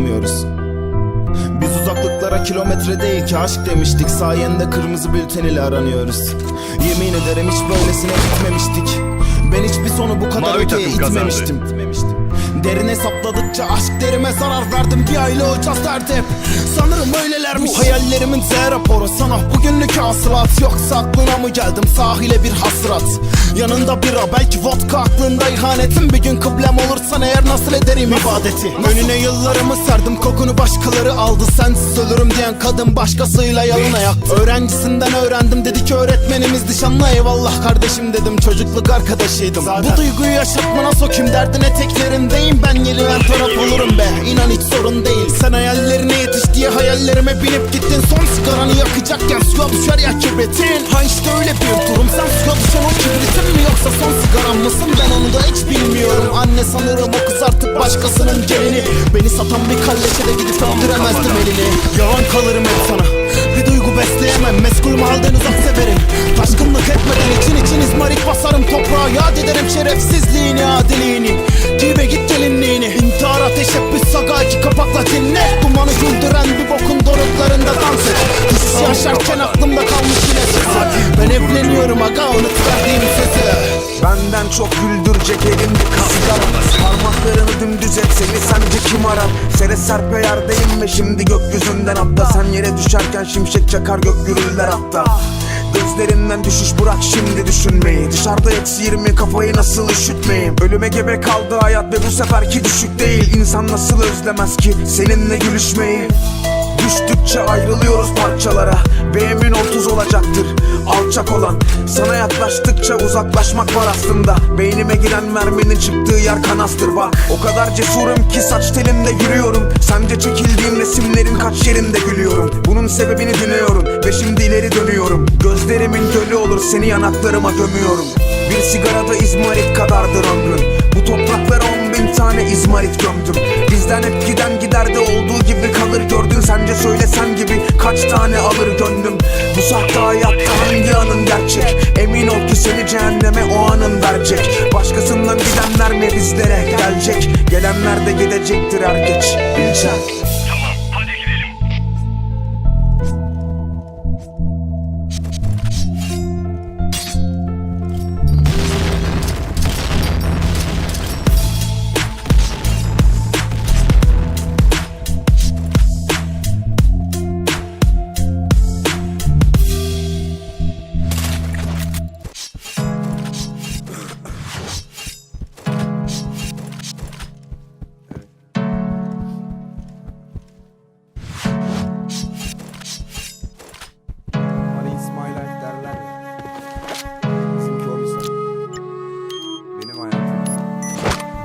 aramıyoruz Biz uzaklıklara kilometre değil ki aşk demiştik. Sayende kırmızı bülten ile aranıyoruz. Yemin ederim hiç böylesine gitmemiştik. Ben hiçbir sonu bu kadar Mavi öteye takım kazandı. Derine sapladıkça aşk derime zarar verdim. Bir aile olacağız derdi hep. Sanırım öylelermiş. Bu hayallerimin Z raporu. Sana bugünlük hasılat. Yoksa aklına mı geldim? Sahile bir hasrat Yanında bira belki vodka aklında. İhanetim Bir gün kıblem olursan eğer nasıl ederim ibadeti? Önüne yıllarımı serdim. Kokunu başkaları aldı. Sensiz ölürüm diyen kadın başkasıyla yalın ayak Öğrencisinden öğrendim dedi ki öğretmenimiz nişanlı Eyvallah kardeşim. dedim. Çocukluk arkadaşıydım. Bu duyguyu yaşatmana sokayım. Derdin eteklerindeyim Ben? Yenilen taraf olurum be. İnan hiç sorun değil. Sen hayallerine yetiş diye hayallerime binip gittin. Son sigaranı yakacakken suya düşer ya kibritin. Ha işte öyle bir durum. Sen suya düşen o kibritin mi Yoksa son sigaran mısın? Ben onu da hiç bilmiyorum. Anne sanırım o kız artık başkasının gelini. Beni satan bir kalleşe de gidip öldüremezdim elini. Yalan kalırım hep sana. Bir duygu besleyemem. Meskul halden uzak severim. Taşkınlık etmeden için için Toprağa yad ederim şerefsizliğini adiliğini. Gibe git gelinliğini. İntihara teşebbüs saga iki kapakla dinle. Dumanı güldüren bir bokun doruklarında dans et. His yaşarken aklımda kalmış yine sesi. Ben evleniyorum aga unut verdiğim sözü. Benden çok güldürecek elimde sigara Parmaklarını dümdüz et seni sence kim arar? Sere serpe yerdeyim ve şimdi gökyüzünden atla. Sen yere düşerken şimşek çakar gök gürüller hatta Gözlerinden düşüş bırak şimdi düşünmeyi. Dışarıda eksi yirmi kafayı nasıl üşütmeyeyim? Ölüme gebe kaldı hayat ve bu seferki düşük değil. İnsan nasıl özlemez ki seninle gülüşmeyi Düştükçe ayrılıyoruz parçalara. Ve emin ol tuz olacaktır alçak olan. Sana yaklaştıkça uzaklaşmak var aslında. Beynime giren merminin çıktığı yer kanastır bak. O kadar cesurum ki saç telimde yürüyorum. Sence çekildiğim resimlerin kaç yerinde gülüyorum? Bunun sebebini dinliyorum ve şimdi ileri dönüyorum. Gözlerimin gölü olur seni yanaklarıma gömüyorum. Bir sigarada izmarit kadardır ömrün. Bu topraklara on bin tane izmarit gömdüm. Bizden hep giden giderde olduğu gibi kalır Sence söylesen gibi kaç tane alır gönlüm? Bu sahte hayatta hangi anın gerçek? Emin ol ki seni cehenneme o anın verecek. Başkasından gidenler mi bizlere gelecek? Gelenler de gidecektir er geç. Bileceksin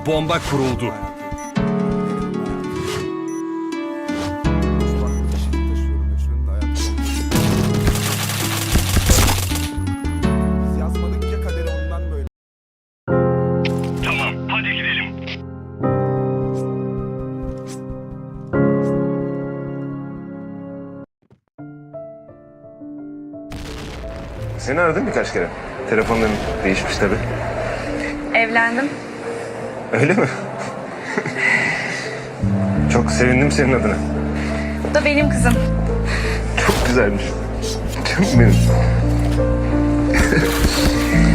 Bomba kuruldu. Tamam hadi gidelim. Seni aradım birkaç kere. Telefonların değişmiş tabii. Evlendim. Öyle mi? Çok sevindim senin adına. Bu da benim kızım. Çok güzelmiş. Canım benim.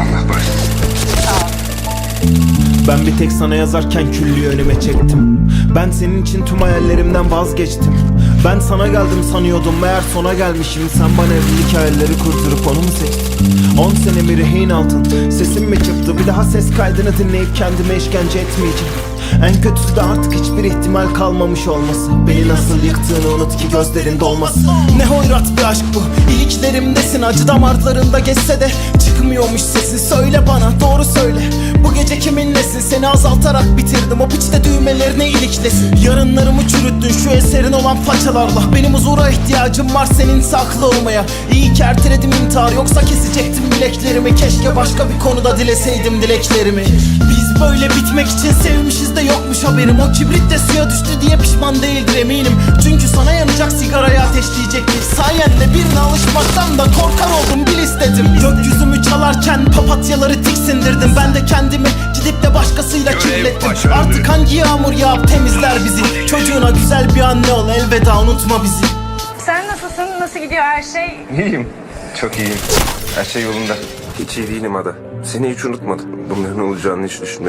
Allah bağışlasın. Ben bir tek sana yazarken küllüğü önüme çektim Ben senin için tüm hayallerimden vazgeçtim Ben sana geldim sanıyordum meğer sona gelmişim. Sen bana evlilik hayalleri kurdurup onu mu seçtin? 10 sene mi rehin altın Sesim mi çıktı? Bir daha ses kaydını dinleyip kendime işkence etmeyeceğim en kötüsü de artık hiçbir ihtimal kalmamış olması. Beni nasıl yıktığını unut ki gözlerin dolmasın. Ne hoyrat bir aşk bu. İliklerimdesin acı damarlarında geçse de Çıkmıyormuş sesi. Söyle bana doğru söyle. Bu gece kimin nesi seni azaltarak bitirdim. O piçte düğmelerine iliklesin. Yarınlarımı çürüttün. Şu eserin olan façalarla. Benim huzura ihtiyacım var senin saklı olmaya. İyi ki erteledim intihar. Yoksa kesecektim bileklerimi. Keşke başka bir konuda dileseydim dileklerimi Biz böyle bitmek için sevmişiz de yokmuş haberim O kibrit de suya düştü diye pişman değildir eminim Çünkü sana yanacak sigarayı ateşleyecektir Sayende birine alışmaktan da korkar oldum bil istedim Gökyüzümü çalarken papatyaları tiksindirdim Ben de kendimi Gidip de başkasıyla kirlettim. Artık hangi yağmur yağıp temizler bizi Çocuğuna güzel bir anne ol elveda unutma bizi Sen nasılsın? Nasıl gidiyor her şey? İyiyim. Çok iyiyim. Her şey yolunda. Hiç iyi değilim Ada. Seni hiç unutmadım. Bunların olacağını hiç düşünmemiştim.